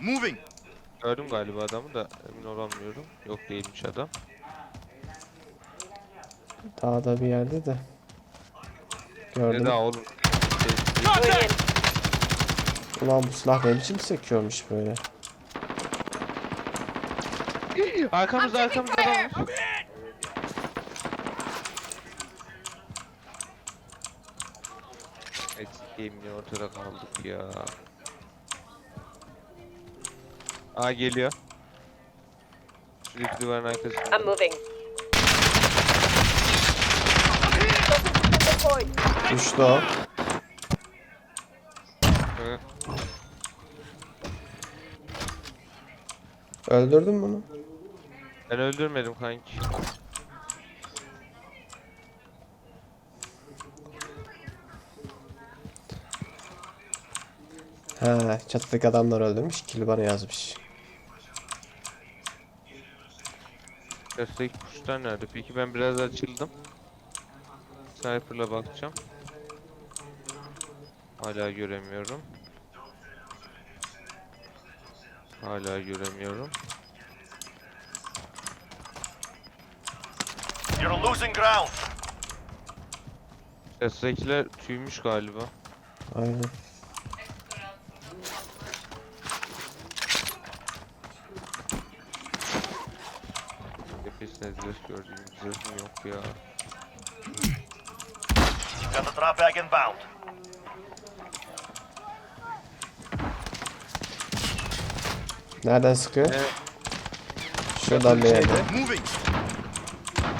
Moving. Gördüm galiba adamı da emin olamıyorum. Yok değilmiş adam. Dağda bir yerde de. Ne Gördüm. daha oğlum. Ulan bu silah ne biçim sekiyormuş böyle. Arkamızda arkamızda adam var. Yemin ortada kaldık ya. Aa geliyor. Şuradaki duvarın arkasında. I'm moving. Deployed. Düştü o. Hı. Öldürdün mü bunu? Ben öldürmedim kanki. He, çatıdaki adamlar öldürmüş. Kill bana yazmış. Destek kuşlar nerede? Peki ben biraz açıldım. Sniper'la bakacağım. Hala göremiyorum. Hala göremiyorum. You're losing ground. Sesdekiler tüymüş galiba. Aynen. Tepesine zırh gördüğüm zırhım yok ya. Got the drop bag inbound. Nereden sıkıyor? Evet. Şuradan bir yerden. Moving.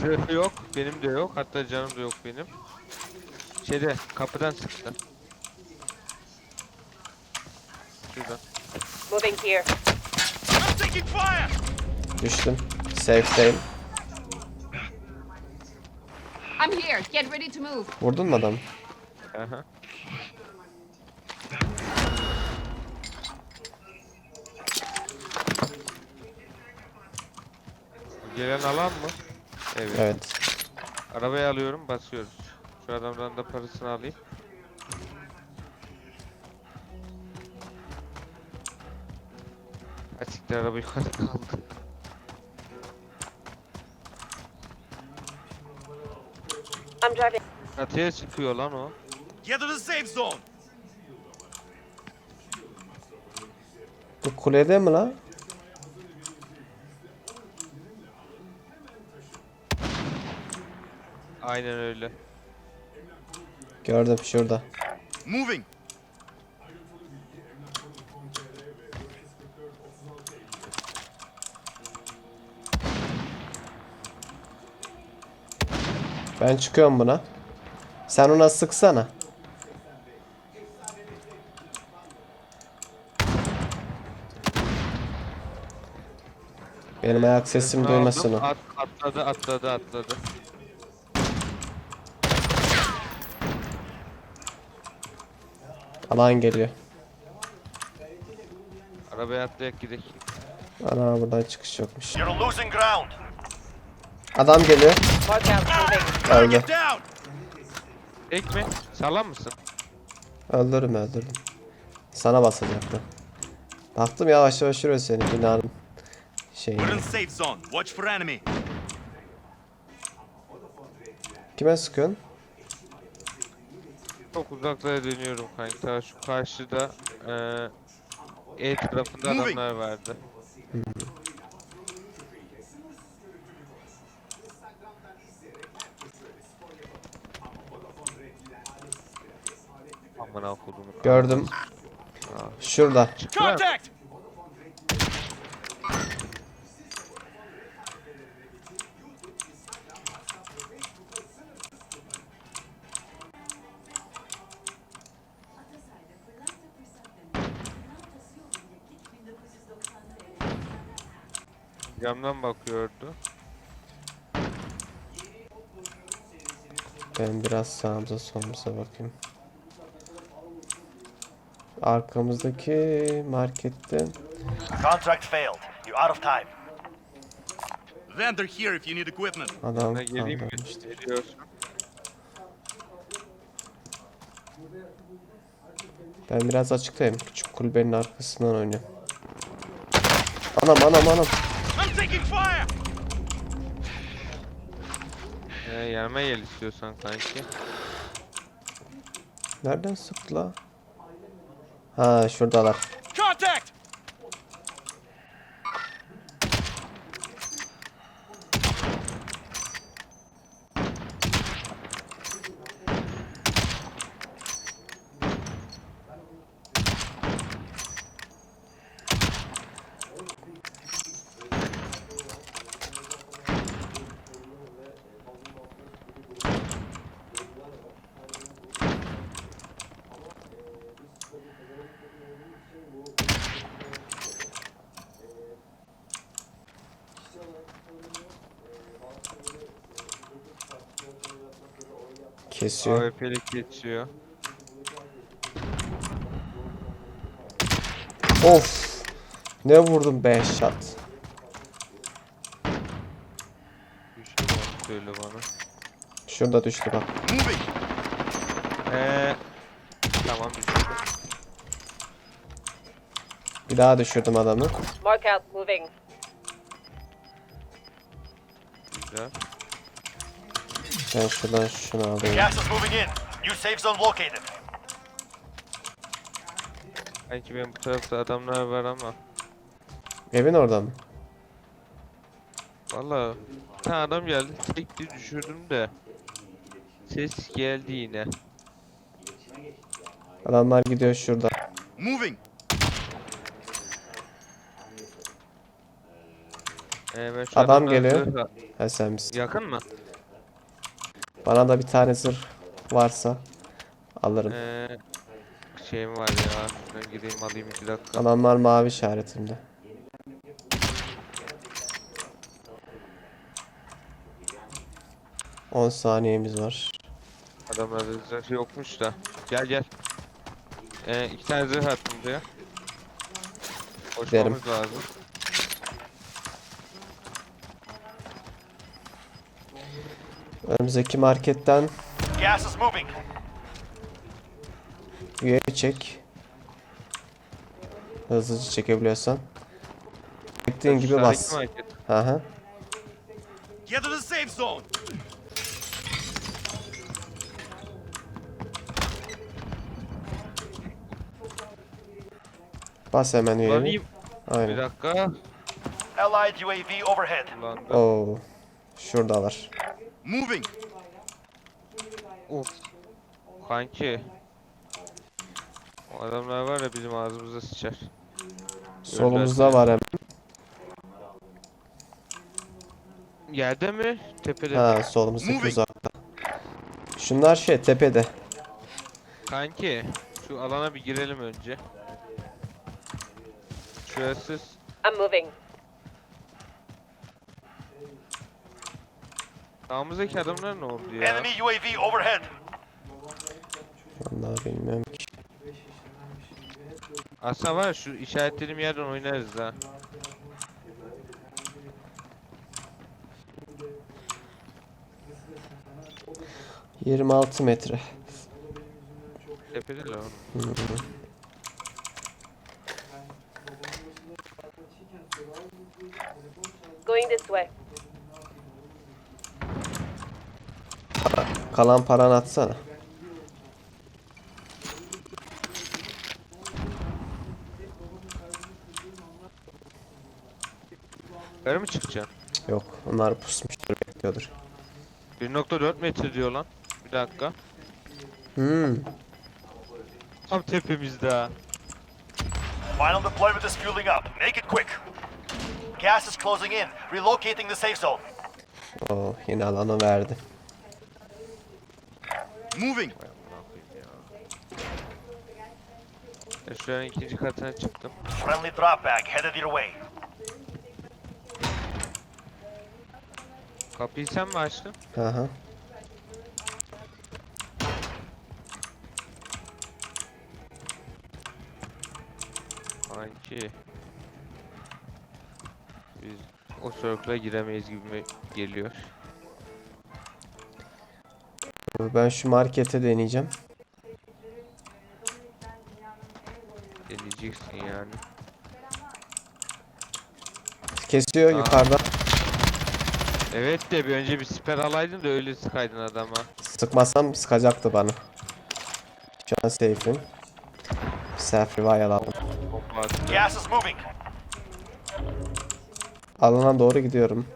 Zırhı yok. Benim de yok. Hatta canım da yok benim. Şeyde kapıdan sıktı. Şuradan. Moving here. I'm taking fire. Düştüm. Safe'deyim. I'm here. Get ready to move. Vurdun mu adamı? Aha. Gelen alan mı? Evet. Evet. Arabaya alıyorum, basıyoruz. Şu adamdan da parasını alayım. Açıkta araba yukarı kaldı. Çatıya çıkıyor lan o. Get to the safe zone. Bu kulede mi lan? Aynen öyle. Gördüm şurada. Moving. Ben çıkıyorum buna. Sen ona sıksana. Benim ayak sesimi Aldım, duymasın o. At, atladı, atladı, atladı. Alan geliyor. Arabaya atlayak gidelim. Ana buradan çıkış yokmuş. Adam geliyor. Öldü. Tek mi? Sağlam mısın? Öldürürüm öldürdüm. Sana basacaktı. Baktım yavaş yavaş yürüyor seni binanın şeyi. We're in safe zone. Watch for enemy. Kime sıkıyorsun? Çok uzaklara dönüyorum kanka. Şu karşıda eee E tarafında adamlar vardı. Aman okudum. Gördüm. Şurada. Contact. Camdan bakıyordu. Ben biraz sağımıza solumuza bakayım. Arkamızdaki markette Contract failed. You're out of time. Vendor here if you need equipment. adam Ne geleyim mi? kaldırmıştı. Geliyorsun. Ben biraz açıktayım. Küçük kulübenin arkasından oynuyorum. Anam anam anam. I'm taking fire! Ee, yanıma gel istiyorsan kanki. Nereden sıktı la? Ha şuradalar. Contact! Kesiyor. AWP'lik geçiyor. Of. Ne vurdum be shot. Düştü bana söyle bana. Şurada düştü bak. Moving! Ee, tamam düştü. Bir daha düşürdüm adamı. Mark out. Moving. Güzel. Ben şuradan şunu alayım. Gas is moving in. New safe zone located. Sanki benim bu tarafta adamlar var ama. Evin orada mı? Valla bir tane adam geldi çekti düşürdüm de. Ses geldi yine. Adamlar gidiyor şurada. Moving! Ee, ben şu Adam geliyor. Ha sen misin? Yakın mı? Bana da bir tane zırh varsa alırım. Ee, şeyim var ya. Ben gideyim alayım iki dakika. Adamlar mavi işaretimde. On saniyemiz var. Adamlarda zırh yokmuş da. Gel gel. Ee, iki tane zırh attım buraya. Giderim. Koşmamız lazım. Önümüzdeki marketten Gas is moving. üye çek. Hızlıca çekebiliyorsan. Çektiğin gibi bas. Aha. Get to the safe zone! Bas hemen üyeyi. Kullanayım. Bir Aynen. dakika. Allied UAV overhead. Oo. Şuradalar. Moving! Of. Kanki. O adamlar var ya bizim ağzımıza sıçar. Solumuzda var hemen. Yerde mi? Tepede mi? Ha solumuzdaki Moving. uzakta. Şunlar şey tepede. Kanki. Şu alana bir girelim önce. Şurası I'm moving. Sağımızdaki adamlar ne oldu ya? Enemy UAV overhead. Vallahi bilmiyorum ki. Aslında var ya şu işaretlediğim yerden oynarız ha. Hı. 26 metre. Tepede de oğlum. Hı hı. Going this way. Kalan paranı atsana. Yukarı mı çıkacaksın? Yok onlar pusmuştur bekliyordur. 1.4 metre diyor lan. Bir dakika. Hmm. Tam tepemizde ha. Final deployment is fueling up. Make it quick. Gas is closing in. Relocating the safe zone. Oo yine alanı verdi. Moving! E şu an ikinci katına çıktım. Friendly drop bag headed your way. Kapıyı sen mi açtın? Aha. Sanki biz o circle'a giremeyiz gibi geliyor. Ben şu markete deneyeceğim. Deneyeceksin yani. Kesiyor Aa. yukarıda. Evet de bir önce bir siper alaydın da öyle sıkaydın adama. Sıkmasam sıkacaktı bana. Şu an safe'im. Self revive alalım. Gas is moving. Alana doğru gidiyorum.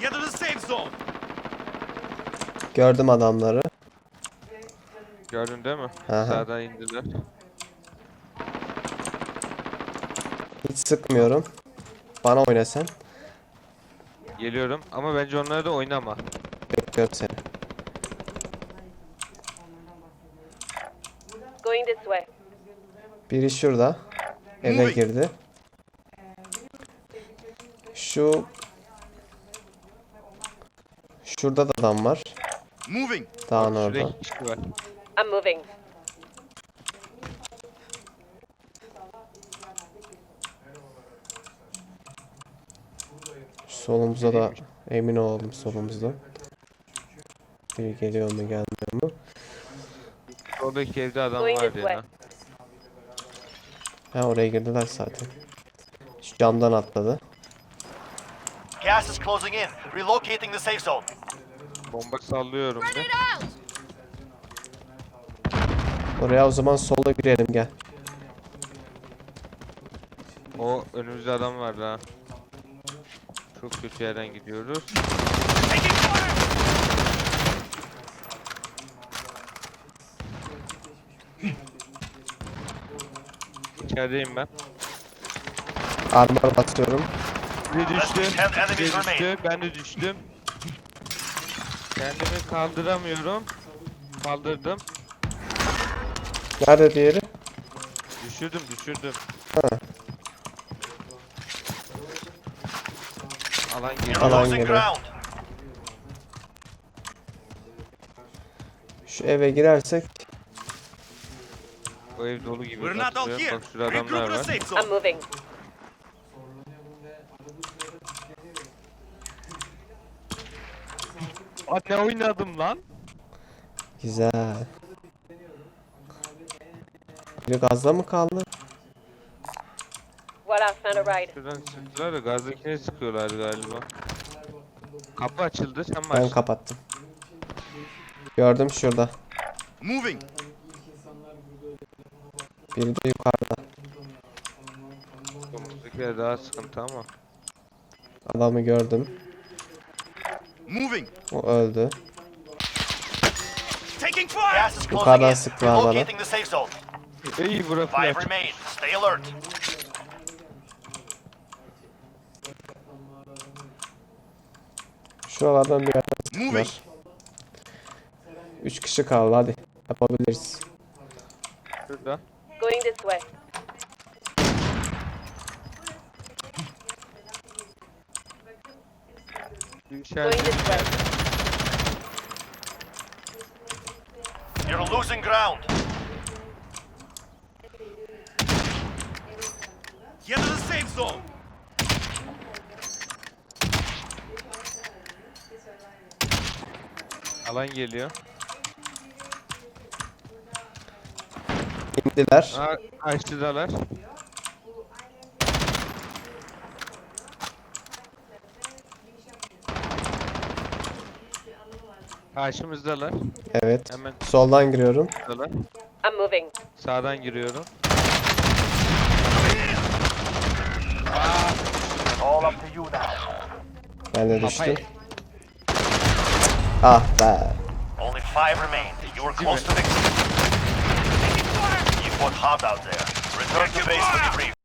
Get to the safe zone. Gördüm adamları. Gördün değil mi? Hı. Sağdan indiler. Hiç sıkmıyorum. Bana oyna sen. Geliyorum ama bence onları da oynama. Bekliyorum seni. Going this way. Biri şurada. Eve girdi. Şu Şurada da adam var. Moving. Dağın orada. kişi var. I'm moving. Solumuzda da emin olalım solumuzda. Biri geliyor mu gelmiyor mu? Oradaki evde adam Going vardı this ya. Ha oraya girdiler zaten. Şu camdan atladı. Gas is closing in. Relocating the safe zone. Bomba sallıyorum bir. Oraya o zaman sola girelim gel. O önümüzde adam vardı ha. Çok kötü yerden gidiyoruz. İçerideyim ben. Armor basıyorum. Biri düştü. Biri düştü. Ben de düştüm. Kendimi kaldıramıyorum. Kaldırdım. Nerede diğeri? Düşürdüm düşürdüm. Ha. Alan geliyor. Alan geliyor. Şu eve girersek O ev dolu gibi. Bak şurada adamlar var. I'm moving. Aa, ne oynadım lan? güzel. Biri gazda mı kaldı? Found a ride. Şuradan sıktılar da gazdakine sıkıyorlar galiba. Kapı açıldı sen mi Ben açtın? kapattım. Gördüm şurada. Moving. Biri de yukarıda. Domuzdakiler daha sıkıntı ama. Adamı gördüm. Moving. O öldü. Taking fire. Gas is closing Yukarıdan in. sıktılar bana. Relocating the safe zone. İyi bura Five flash. remain. Stay alert. Şuralardan bir yerden Moving. sıktılar. Üç kişi kaldı hadi. Yapabiliriz. Şurada. Going this way. Going işaret. this way. You're losing ground. Get to the safe zone. Alan geliyor. İndiler. Aa, Karşımızdalar. Evet. Hemen Soldan giriyorum. I'm moving. Sağdan giriyorum. All up to you now. Ben de düştüm. Kafayı. Ah be. Only five remain. You were close to victory. You fought hard out there. Return to base for debrief.